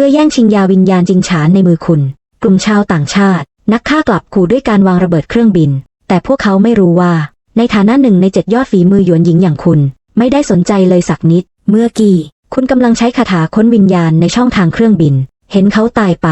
พื่อแย่งชิงยาวิญญาณจิงฉานในมือคุณ กลุ่มชาวต่างชาติ นักฆ่ากลับขู่ด้วยการวางระเบิดเครื่องบิน แต่พวกเขาไม่รู้ว่า ในฐานะหนึ่งในเจ็ดยอดฝีมือหยวนหญิงอย่างคุณ ไม่ได้สนใจเลยสักนิด เมื่อกี้คุณกำลังใช้คาถาค้นวิญญาณในช่องทางเครื่องบิน เห็นเขาตายไป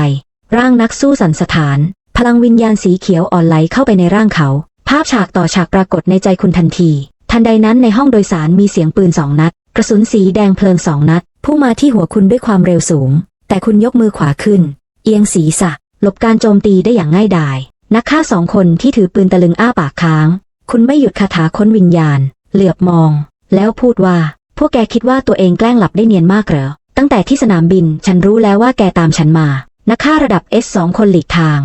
ร่างนักสู้สันสถาน พลังวิญญาณสีเขียวอ่อนไหลเข้าไปในร่างเขา ภาพฉากต่อฉากปรากฏในใจคุณทันที ทันใดนั้นในห้องโดยสารมีเสียงปืนสองนัด กระสุนสีแดงเพลิงสองนัด พุ่งมาที่หัวคุณด้วยความเร็วสูง แต่คุณยกมือขวาขึ้น เอียงศีรษะ หลบการโจมตีได้อย่างง่ายดาย นักฆ่าสองคนที่ถือปืนตะลึงอ้าปากค้าง คุณไม่หยุดคาถาค้นวิญญาณ เหลือบมอง แล้วพูดว่า พวกแกคิดว่าตัวเองแกล้งหลับได้เนียนมากเหรอ ตั้งแต่ที่สนามบินฉันรู้แล้วว่าแกตามฉันมา นักฆ่าระดับ S สองคนหลีกทาง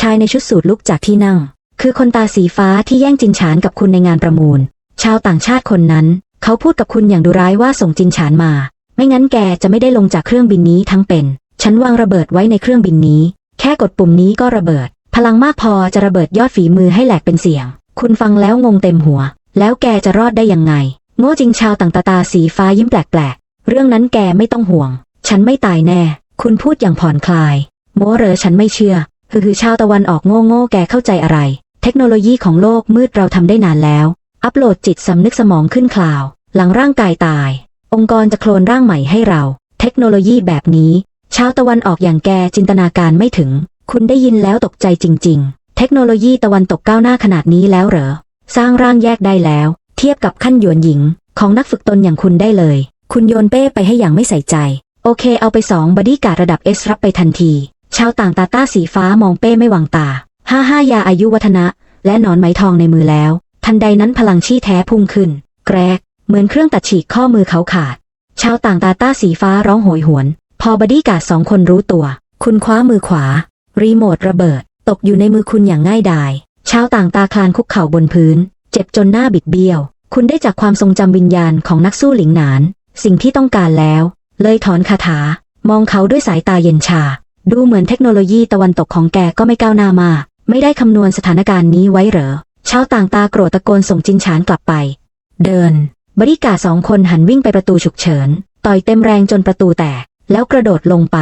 ชายในชุดสูทลุกจากที่นั่ง คือคนตาสีฟ้าที่แย่งจินฉานกับคุณในงานประมูล ชาวต่างชาติคนนั้น เขาพูดกับคุณอย่างดุร้ายว่าส่งจินฉานมา ไม่งั้นแกจะไม่ได้ลงจากเครื่องบินนี้ทั้งเป็น ฉันวางระเบิดไว้ในเครื่องบินนี้ แค่กดปุ่มนี้ก็ระเบิด พลังมากพอจะระเบิดยอดฝีมือให้แหลกเป็นเสียง คุณฟังแล้วงงเต็มหัว แล้วแกจะรอดได้ยังไง โง่จริงชาวต่างตาตาสีฟ้ายิ้มแปลกๆ เรื่องนั้นแกไม่ต้องห่วง ฉันไม่ตายแน่ คุณพูดอย่างผ่อนคลาย โมเหรอฉันไม่เชื่อ คือคือชาวตะวันออกโง่โง่แกเข้าใจอะไร เทคโนโลยีของโลกมืดเราทำได้นานแล้ว อัปโหลดจิตสำนึกสมองขึ้นคลาว หลังร่างกายตาย องค์กรจะโคลนร่างใหม่ให้เรา เทคโนโลยีแบบนี้ ชาวตะวันออกอย่างแกจินตนาการไม่ถึง คุณได้ยินแล้วตกใจจริง ๆ เทคโนโลยีตะวันตกก้าวหน้าขนาดนี้แล้วเหรอ สร้างร่างแยกได้แล้ว เทียบกับขั้นหยวนหญิง ของนักฝึกตนอย่างคุณได้เลย คุณโยนเป้ไปให้อย่างไม่ใส่ใจ โอเค เอาไปสองบอดี้การ์ดระดับเอสรับไปทันที ชาวต่างตาต้าสีฟ้ามองเป้ไม่วางตา ห้าห้ายาอายุวัฒนะ และหนอนไหมทองในมือแล้ว ทันใดนั้นพลังชี้แท้พุ่งขึ้น แกรก เหมือนเครื่องตัดฉีกข้อมือเขาขาด ชาวต่างตาต้าสีฟ้าร้องโหยหวน พอบอดี้การ์ดสองคนรู้ตัว คุณคว้ามือขวา รีโมทระเบิด ตกอยู่ในมือคุณอย่างง่ายดาย ชาวต่างตาคลานคุกเข่าบนพื้น เจ็บจนหน้าบิดเบี้ยว คุณได้จากความทรงจำวิญญาณของนักสู้หลิงหนาน สิ่งที่ต้องการแล้ว เลยถอนคาถา มองเขาด้วยสายตาเย็นชา ดูเหมือนเทคโนโลยีตะวันตกของแกก็ไม่ก้าวหน้ามากไม่ได้คำนวณสถานการณ์นี้ไว้เหรอ ชาวต่างตาโกรธตะโกนส่งจินฉานกลับไป เดิน บริการสองคนหันวิ่งไปประตูฉุกเฉิน ต่อยเต็มแรงจนประตูแตก แล้วกระโดดลงไป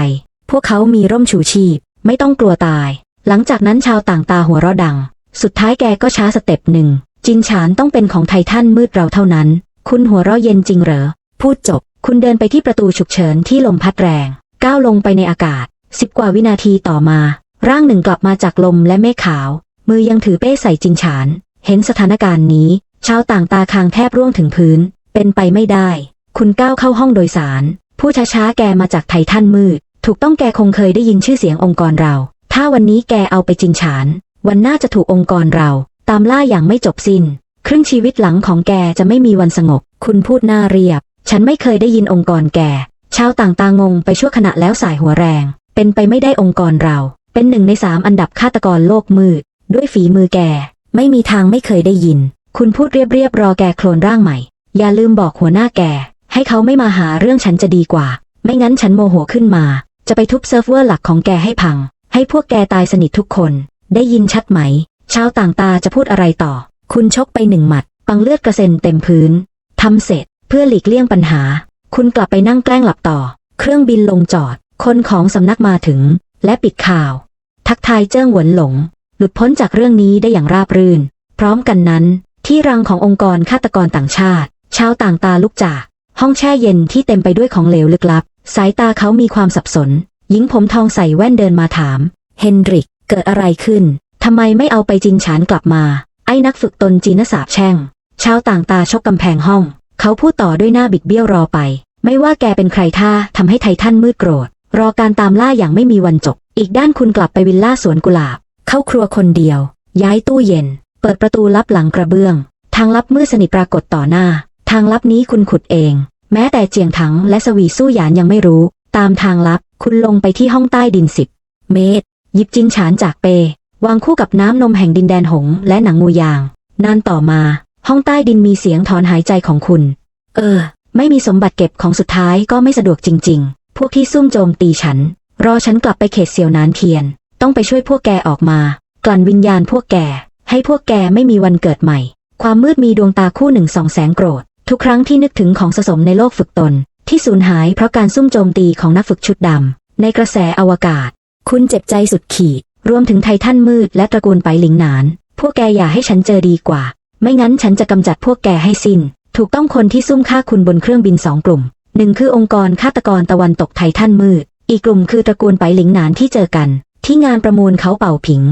พวกเขามีร่มชูชีพ ไม่ต้องกลัวตาย หลังจากนั้นชาวต่างตาหัวเราะดัง สุดท้ายแกก็ช้าสเต็ปหนึ่ง จินฉานต้องเป็นของไททันมืดเราเท่านั้น คุณหัวเราะเย็นจริงเหรอ พูดจบ คุณเดินไปที่ประตูฉุกเฉินที่ลมพัดแรง ก้าวลงไปในอากาศ สิบกว่าวินาทีต่อมา ร่างหนึ่งกลับมาจากลมและเมฆขาว มือยังถือเป้ใส่จินฉาน เห็นสถานการณ์นี้ ชาวต่างตาคางแทบร่วงถึงพื้น เป็นไปไม่ได้ คุณก้าวเข้าห้องโดยสาร ผู้ช้าๆแกมาจากไททันมืด ถูกต้องแกคงเคยได้ยินชื่อเสียงองค์กรเรา ถ้าวันนี้แกเอาไปจินฉาน วันหน้าจะถูกองค์กรเรา ตามล่าอย่างไม่จบสิน้น ครึ่งชีวิตหลังของแกจะไม่มีวันสงบ คุณพูดหน้าเรียบ ฉันไม่เคยได้ยินองค์กรแก ชาวต่างตางงไปชั่วขณะแล้วสายหัวแรง เป็นไปไม่ได้องค์กรเรา เป็นหนึ่งในสามอันดับฆาตกรโลกมืด ด้วยฝีมือแก ไม่มีทางไม่เคยได้ยิน คุณพูดเรียบๆรอแกโคลนร่างใหม่ อย่าลืมบอกหัวหน้าแก ให้เขาไม่มาหาเรื่องฉันจะดีกว่า ไม่งั้นฉันโมโหขึ้นมา จะไปทุบเซิร์ฟเวอร์หลักของแกให้พัง ให้พวกแกตายสนิททุกคน ได้ยินชัดไหม ชาวต่างตาจะพูดอะไรต่อ คุณชกไปหนึ่งหมัด ปังเลือดกระเซ็นเต็มพื้นทำเสร็จ เพื่อหลีกเลี่ยงปัญหา คุณกลับไปนั่งแกล้งหลับต่อ เครื่องบินลงจอด คนของสำนักมาถึง และปิดข่าว ทักทายเจิ้งหวนหลง หลุดพ้นจากเรื่องนี้ได้อย่างราบรื่น พร้อมกันนั้น ที่รังขององค์กรฆาตกรต่างชาติ ชาวต่างตาลุกจาก ห้องแช่เย็นที่เต็มไปด้วยของเหลวลึกลับ สายตาเขามีความสับสน หญิงผมทองใส่แว่นเดินมาถาม เฮนริก เกิดอะไรขึ้น ทำไมไม่เอาไปจินฉานกลับมา ไอ้นักฝึกตนจีนสาบแช่ง ชาวต่างตาชกกำแพงห้อง เขาพูดต่อด้วยหน้าบิดเบี้ยวรอไป ไม่ว่าแกเป็นใครท่าทำให้ไททันมืดโกรธ รอการตามล่าอย่างไม่มีวันจบ อีกด้านคุณกลับไปวิลล่าสวนกุหลาบ เข้าครัวคนเดียว ย้ายตู้เย็น เปิดประตูลับหลังกระเบื้อง ทางลับมืดสนิทปรากฏต่อหน้า ทางลับนี้คุณขุดเอง แม้แต่เจียงถังและสวีสู้หยานยังไม่รู้ ตามทางลับ คุณลงไปที่ห้องใต้ดินสิบเมตร หยิบจินฉานจากเป วางคู่กับน้ำนมแห่งดินแดนหงและหนังงูยาง นานต่อมา ห้องใต้ดินมีเสียงถอนหายใจของคุณ เออ ไม่มีสมบัติเก็บของสุดท้ายก็ไม่สะดวกจริง ๆ พวกที่ซุ่มโจมตีฉัน รอฉันกลับไปเขตเซียวนานเทียน ต้องไปช่วยพวกแกออกมา กลั่นวิญญาณพวกแก ให้พวกแกไม่มีวันเกิดใหม่ ความมืดมีดวงตาคู่หนึ่งสองแสงโกรธ ทุกครั้งที่นึกถึงของสะสมในโลกฝึกตน ที่สูญหายเพราะการซุ่มโจมตีของนักฝึกชุดดในกระแสอวกาศ คุณเจ็บใจสุดขีด รวมถึงไททันมืดและตระกูลไปหลิงหนาน พวกแกอย่าให้ฉันเจอดีกว่า ไม่งั้นฉันจะกำจัดพวกแกให้สิ้น ถูกต้องคนที่ซุ่มฆ่าคุณบนเครื่องบินสองกลุ่มหนึ่งคือองค์กรฆาตกรตะวันตกไททันมืด อีกกลุ่มคือตระกูลไปหลิงหนานที่เจอกัน ที่งานประมูลเขาเป่าผิง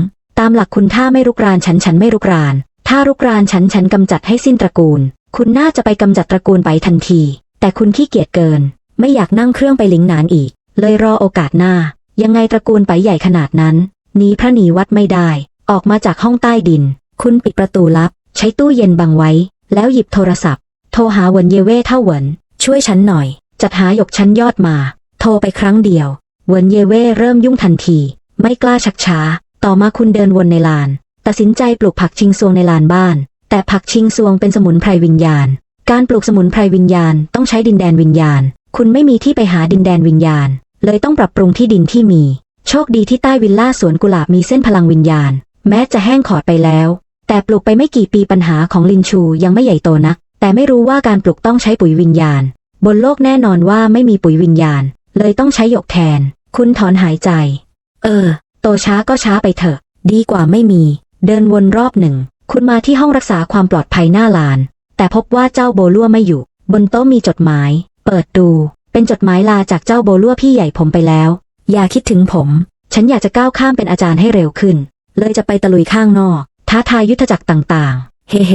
ตามหลักคุณถ้าไม่รุกรานฉันฉันไม่รุกราน ถ้ารุกรานฉันฉันกำจัดให้สิ้นตระกูล คุณน่าจะไปกำจัดตระกูลไปทันที แต่คุณขี้เกียจเกิน ไม่อยากนั่งเครื่องไปหลิงหนานอีก เลยรอโอกาสหน้า ยังไงตระกูลไปใหญ่ขนาดนั้นหนีพระหนีวัดไม่ได้ ออกมาจากห้องใต้ดิน คุณปิดประตูลับ ใช้ตู้เย็นบังไว้ แล้วหยิบโทรศัพท์ โทรหาหวนเยเว่เท่าหวน ช่วยฉันหน่อย จัดหาหยกชั้นยอดมา โทรไปครั้งเดียวเหวนเยเว่เริ่มยุ่งทันที ไม่กล้าชักช้า ต่อมาคุณเดินวนในลาน ตัดสินใจปลูกผักชิงซวงในลานบ้าน แต่ผักชิงซวงเป็นสมุนไพรวิญญาณ การปลูกสมุนไพรวิญญาณต้องใช้ดินแดนวิญญาณ คุณไม่มีที่ไปหาดินแดนวิญญาณ เลยต้องปรับปรุงที่ดินที่มี โชคดีที่ใต้วิลล่าสวนกุหลาบมีเส้นพลังวิญญาณ แม้จะแห้งขอดไปแล้ว แต่ปลูกไปไม่กี่ปีปัญหาของลินชูยังไม่ใหญ่โตนัก แต่ไม่รู้ว่าการปลูกต้องใช้ปุ๋ยวิญญาณ บนโลกแน่นอนว่าไม่มีปุ๋ยวิญญาณ เลยต้องใช้หยกแทน คุณถอนหายใจ เออ โตช้าก็ช้าไปเถอะ ดีกว่าไม่มี เดินวนรอบหนึ่ง คุณมาที่ห้องรักษาความปลอดภัยหน้าลาน แต่พบว่าเจ้าโบลัวไม่อยู่ บนโต๊ะมีจดหมาย เปิดดู เป็นจดหมายลาจากเจ้าโบลัวพี่ใหญ่ผมไปแล้ว อย่าคิดถึงผม ฉันอยากจะก้าวข้ามเป็นอาจารย์ให้เร็วขึ้น เลยจะไปตะลุยข้างนอก ท้าทายยุทธจักรต่างๆ เฮ้เฮ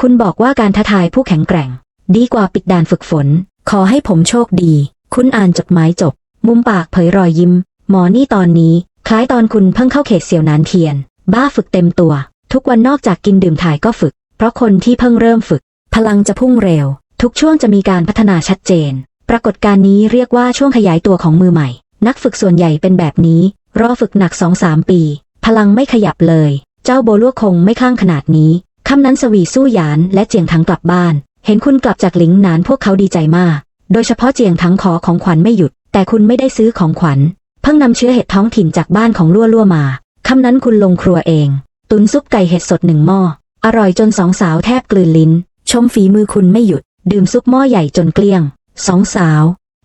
คุณบอกว่าการท้าทายผู้แข็งแกร่ง ดีกว่าปิดด่านฝึกฝน ขอให้ผมโชคดี คุณอ่านจดหมายจบ มุมปากเผยรอยยิ้ม หมอนี่ตอนนี้ ล้ายตอนคุณเพิ่งเข้าเขตเสี่ยวนานเทียน บ้าฝึกเต็มตัว ทุกวันนอกจากกินดื่มถ่ายก็ฝึก เพราะคนที่เพิ่งเริ่มฝึก พลังจะพุ่งเร็ว ทุกช่วงจะมีการพัฒนาชัดเจน ปรากฏการณ์นี้เรียกว่าช่วงขยายตัวของมือใหม่ นักฝึกส่วนใหญ่เป็นแบบนี้ รอฝึกหนักสองสามปี พลังไม่ขยับเลย เจ้าโบลัวคงไม่คลั่งขนาดนี้คำนั้นสวีสู้หยานและเจียงทั้งกลับบ้าน เห็นคุณกลับจากหลิงหนานพวกเขาดีใจมาก โดยเฉพาะเจียงทั้งขอของขวัญไม่หยุด แต่คุณไม่ได้ซื้อของขวัญ เพิ่งนำเชื้อเห็ดท้องถิ่นจากบ้านของลั่วลั่วมาคำนั้นคุณลงครัวเอง ตุนซุปไก่เห็ดสดหนึ่งหม้อ อร่อยจนสองสาวแทบกลืนลิ้น ชมฝีมือคุณไม่หยุด ดื่มซุปหม้อใหญ่จนเกลี้ยง สองสาว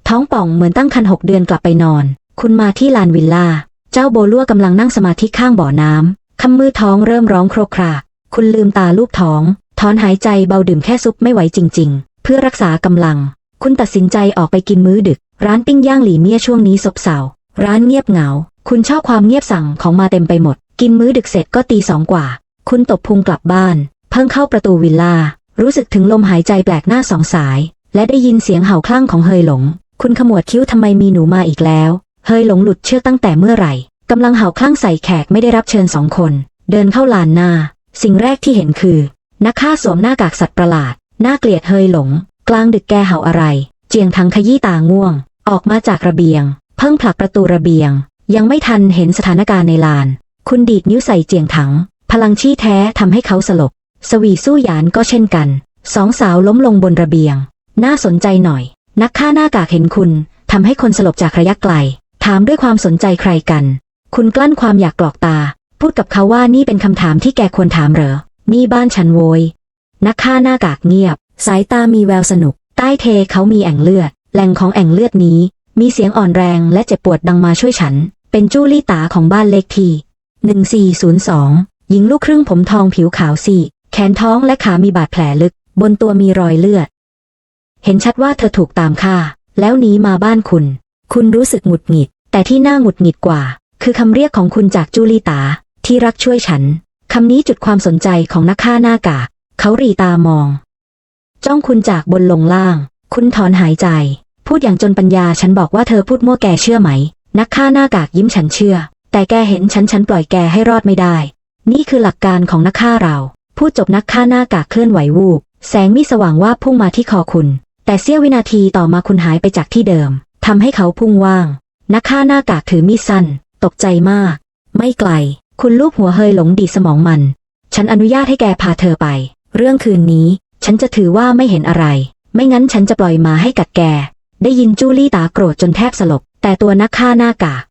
ท้องป่องเหมือนตั้งคันหกเดือนกลับไปนอน คุณมาที่ลานวิลล่า เจ้าโบลัวกำลังนั่งสมาธิข้างบ่อน้ำคำมือท้องเริ่มร้องโครกคราก คุณลืมตาลูบท้อง ถอนหายใจเบาดื่มแค่ซุปไม่ไหวจริง ๆ เพื่อรักษากำลัง คุณตัดสินใจออกไปกินมื้อดึก ร้านปิ้งย่างหลี่เมี่ยช่วงนี้ซบเซา ร้านเงียบเหงา คุณชอบความเงียบสั่งของมาเต็มไปหมด กินมื้อดึกเสร็จก็ตีสองกว่า คุณตบพุงกลับบ้าน เพิ่งเข้าประตูวิลล่า รู้สึกถึงลมหายใจแปลกหน้าสองสาย และได้ยินเสียงเห่าคลั่งของเฮยหลง คุณขมวดคิ้วทำไมมีหนูมาอีกแล้ว เฮยหลงหลุดเชือกตั้งแต่เมื่อไหร่กำลังเห่าคลั่งใส่แขกไม่ได้รับเชิญสองคน เดินเข้าลานหน้า สิ่งแรกที่เห็นคือ นักฆ่าสวมหน้ากากสัตว์ประหลาด น่าเกลียดเฮยหลง กลางดึกแกเห่าอะไร เจียงทังขยี้ตาง่วง ออกมาจากระเบียง เพิ่งผลักประตูระเบียง ยังไม่ทันเห็นสถานการณ์ในลาน คุณดีดนิ้วใส่เจียงถัง พลังชี้แท้ทำให้เขาสลบ สวีสู้หยานก็เช่นกัน สองสาวล้มลงบนระเบียง น่าสนใจหน่อย นักฆ่าหน้ากากเห็นคุณทำให้คนสลบจากระยะไกล ถามด้วยความสนใจใครกัน คุณกลั้นความอยากกรอกตา พูดกับเขาว่านี่เป็นคำถามที่แกควรถามเหรอ นี่บ้านฉันโวย นักฆ่าหน้ากากเงียบ สายตามีแววสนุก ใต้เทเขามีแอ่งเลือด แหล่งของแอ่งเลือดนี้ มีเสียงอ่อนแรงและเจ็บปวดดังมาช่วยฉัน เป็นจู้ลี่ตาของบ้านเลขที่ 1402 หญิงลูกครึ่งผมทองผิวขาวซีแขนท้องและขามีบาดแผลลึก บนตัวมีรอยเลือด เห็นชัดว่าเธอถูกตามฆ่า แล้วหนีมาบ้านคุณ คุณรู้สึกหงุดหงิด แต่ที่น่าหงุดหงิดกว่า คือคำเรียกของคุณจากจูลี่ตา ที่รักช่วยฉัน คำนี้จุดความสนใจของนักฆ่าหน้ากากเขารีตามอง จ้องคุณจากบนลงล่าง คุณถอนหายใจ พูดอย่างจนปัญญาฉันบอกว่าเธอพูดมั่วแกเชื่อไหม นักฆ่าหน้ากากยิ้มฉันเชื่อ แต่แกเห็นฉันฉันปล่อยแกให้รอดไม่ได้ นี่คือหลักการของนักฆ่าเรา พูดจบนักฆ่าหน้ากากเคลื่อนไหววูบแสงมีสว่างว่าพุ่งมาที่คอคุณ แต่เสี้ยววินาทีต่อมาคุณหายไปจากที่เดิมทำให้เขาพุ่งว่าง นักฆ่าหน้ากากถือมีดสั้น ตกใจมาก ไม่ไกล คุณลูบหัวเฮยหลงดีสมองมัน ฉันอนุญาตให้แกพาเธอไป เรื่องคืนนี้ ฉันจะถือว่าไม่เห็นอะไร ไม่งั้นฉันจะปล่อยมาให้กัดแก ได้ยินจูลี่ตาโกรธจนแทบสลบ แต่ตัวนักฆ่าหน้ากาก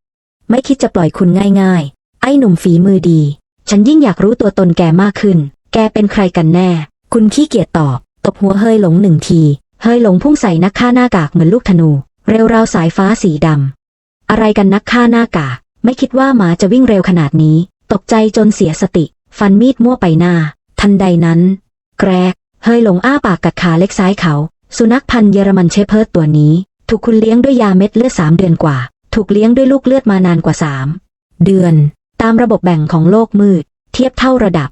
ไม่คิดจะปล่อยคุณง่ายๆ ไอ้หนุ่มฝีมือดี ฉันยิ่งอยากรู้ตัวตนแกมากขึ้น แกเป็นใครกันแน่ คุณขี้เกียจตอบ ตบหัวเฮยหลงหนึ่งที เฮยหลงพุ่งใส่นักฆ่าหน้ากากเหมือนลูกธนู เร็วราวสายฟ้าสีดอะไรกันนักฆ่าหน้ากาก ไม่คิดว่าหมาจะวิ่งเร็วขนาดนี้ ตกใจจนเสียสติ ฟันมีดมั่วไปหน้า ทันใดนั้น แกรก เฮยหลงอ้าปากกัดขาเล็กซ้ายเขา สุนัขพันธุ์เยอรมันเชพเพิร์ดตัวนี้ ถูกคุณเลี้ยงด้วยยาเม็ดเลือดสามเดือนกว่า ถูกเลี้ยงด้วยลูกเลือดมานานกว่าสามเดือน ตามระบบแบ่งของโลกมืด เทียบเท่าระดับ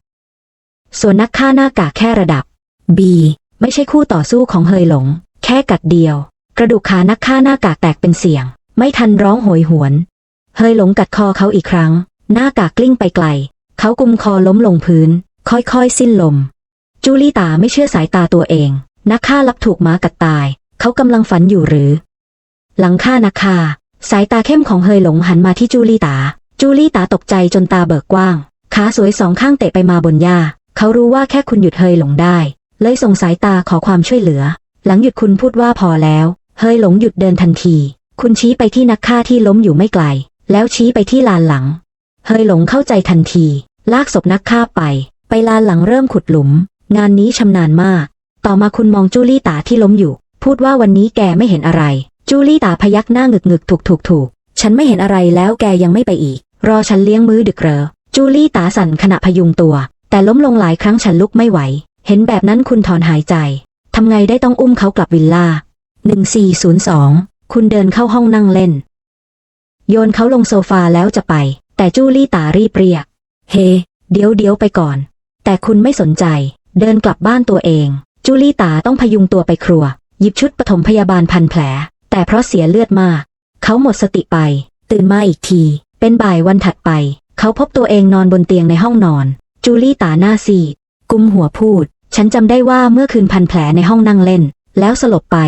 ส่วนนักฆ่าหน้ากากแค่ระดับ B ไม่ใช่คู่ต่อสู้ของเฮยหลง แค่กัดเดียว กระดูกขานักฆ่าหน้ากากแตกเป็นเสียง ไม่ทันร้องโหยหวน เฮยหลงกัดคอเขาอีกครั้ง หน้ากากกลิ้งไปไกล เขากุมคอล้มลงพื้น ค่อยๆ สิ้นลม จูลี่ตาไม่เชื่อสายตาตัวเอง นักฆ่าลับถูกหมากัดตาย เขากำลังฝันอยู่หรือ หลังฆ่านักฆ่า สายตาเข้มของเฮยหลงหันมาที่จูลี่ตา จูลี่ตาตกใจจนตาเบิกกว้าง ขาสวยสองข้างเตะไปมาบนหญ้า เขารู้ว่าแค่คุณหยุดเฮยหลงได้ เลยส่งสายตาขอความช่วยเหลือ หลังหยุดคุณพูดว่าพอแล้ว เฮยหลงหยุดเดินทันที คุณชี้ไปที่นักฆ่าที่ล้มอยู่ไม่ไกล แล้วชี้ไปที่ลานหลัง เฮยหลงเข้าใจทันที ลากศพนักฆ่าไป ไปลานหลังเริ่มขุดหลุม งานนี้ชำนาญมาก ต่อมาคุณมองจูลี่ตาที่ล้มอยู่ พูดว่าวันนี้แกไม่เห็นอะไร จูลี่ตาพยักหน้าหงึกหงึกถูกถูกถูกฉันไม่เห็นอะไรแล้วแกยังไม่ไปอีก รอฉันเลี้ยงมื้อดึกเหรอจูลี่ตาสั่นขณะพยุงตัว แต่ล้มลงหลายครั้งฉันลุกไม่ไหว เห็นแบบนั้นคุณถอนหายใจทำไงได้ต้องอุ้มเขากลับวิลล่า1402 คุณเดินเข้าห้องนั่งเล่น โยนเขาลงโซฟาแล้วจะไป แต่จูลี่ตารีบเรียก เฮเดี๋ยวเดี๋ยวไปก่อน แต่คุณไม่สนใจ เดินกลับบ้านตัวเอง จูลี่ตาต้องพยุงตัวไปครัว หยิบชุดปฐมพยาบาลพันแผล แต่เพราะเสียเลือดมาก เขาหมดสติไป ตื่นมาอีกที เป็นบ่ายวันถัดไป เขาพบตัวเองนอนบนเตียงในห้องนอน จูลี่ตาหน้าซีดกุมหัวพูด ฉันจำได้ว่าเมื่อคืนพันแผลในห้องนั่งเล่น แล้วสลบไป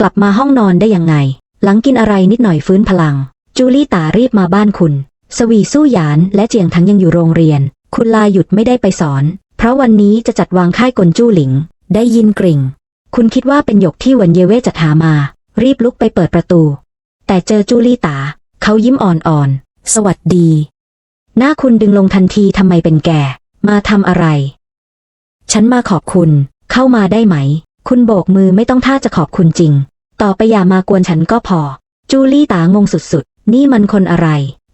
กลับมาห้องนอนได้ยังไง หลังกินอะไรนิดหน่อยฟื้นพลัง จูลี่ตารีบมาบ้านคุณ สวีสู้หยานและเจียงทั้งยังอยู่โรงเรียน คุณลาหยุดไม่ได้ไปสอน เพราะวันนี้จะจัดวางค่ายกลจู้หลิง ได้ยินกริ่ง คุณคิดว่าเป็นหยกที่หวนเยเวจัดหามา รีบลุกไปเปิดประตู แต่เจอจูลี่ตา เขายิ้มอ่อนๆ สวัสดี หน้าคุณดึงลงทันทีทำไมเป็นแก่มาทำอะไร ฉันมาขอบคุณ เข้ามาได้ไหม คุณโบกมือไม่ต้องท่าจะขอบคุณจริง ต่อไปอย่ามากวนฉันก็พอ จูลี่ตางงสุดๆ นี่มันคนอะไร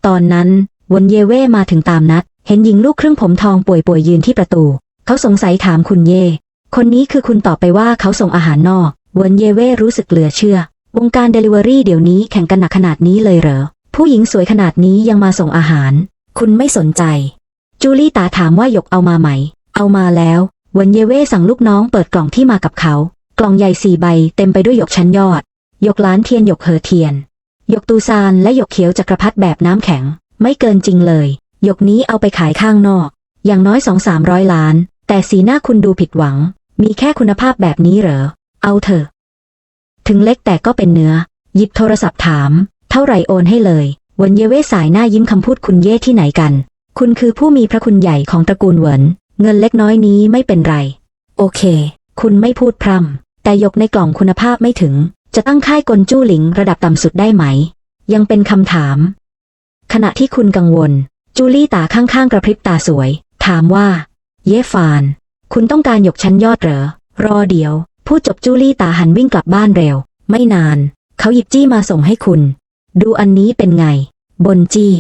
ตอนนั้นวนเยเว่มาถึงตามนัด เห็นหญิงลูกครึ่งผมทองป่วยๆยืนที่ประตู เขาสงสัยถามคุณเย่ คนนี้คือคุณตอบไปว่าเขาส่งอาหารนอกวนเยเว่รู้สึกเหลือเชื่อ วงการเดลิเวอรี่เดี๋ยวนี้แข่งกันหนักขนาดนี้เลยเหรอ ผู้หญิงสวยขนาดนี้ยังมาส่งอาหาร คุณไม่สนใจ จูลี่ตาถามว่าหยกเอามาไหม เอามาแล้ววันเยเว่สั่งลูกน้องเปิดกล่องที่มากับเขา กล่องใหญ่สี่ใบเต็มไปด้วยหยกชั้นยอด หยกล้านเทียนหยกเหอเทียน หยกตูซานและหยกเขียวจักรพรรดิแบบน้ำแข็ง ไม่เกินจริงเลย หยกนี้เอาไปขายข้างนอก อย่างน้อยสองสามร้อยล้าน แต่สีหน้าคุณดูผิดหวัง มีแค่คุณภาพแบบนี้เหรอ เอาเถอะ ถึงเล็กแต่ก็เป็นเนื้อ หยิบโทรศัพท์ถาม เท่าไหร่โอนให้เลย วันเยเวสายหน้ายิ้มคำพูดคุณเย่ที่ไหนกัน คุณคือผู้มีพระคุณใหญ่ของตระกูลเหวิน เงินเล็กน้อยนี้ไม่เป็นไร โอเค คุณไม่พูดพร่ำ แต่ยกในกล่องคุณภาพไม่ถึง จะตั้งค่ายกลจู้หลิงระดับต่ำสุดได้ไหม ยังเป็นคำถาม ขณะที่คุณกังวล จูลี่ตาข้างๆกระพริบตาสวย ถามว่า เย่ฟาน คุณต้องการยกชั้นยอดเหรอ รอเดี๋ยวพูดจบจูลี่ตาหันวิ่งกลับบ้านเร็ว ไม่นาน เขาหยิบจี้มาส่งให้คุณ ดูอันนี้เป็นไง บนจี้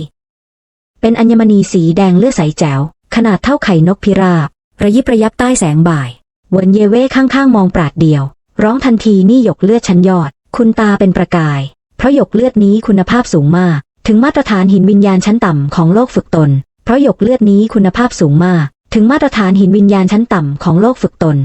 เป็นอัญมณีสีแดงเลือดใสแจ๋ว ขนาดเท่าไข่นกพิราบ ระยิบระยับใต้แสงบ่าย เวนเยเว่ข้างๆ มองปราดเดียว ร้องทันทีนี่หยกเลือดชั้นยอด คุณตาเป็นประกาย เพราะหยกเลือดนี้คุณภาพสูงมาก ถึงมาตรฐานหินวิญญาณชั้นต่ำของโลกฝึกตน เพราะหยกเลือดนี้คุณภาพสูงมาก ถึงมาตรฐานหินวิญญาณชั้นต่ำของโลกฝึกตน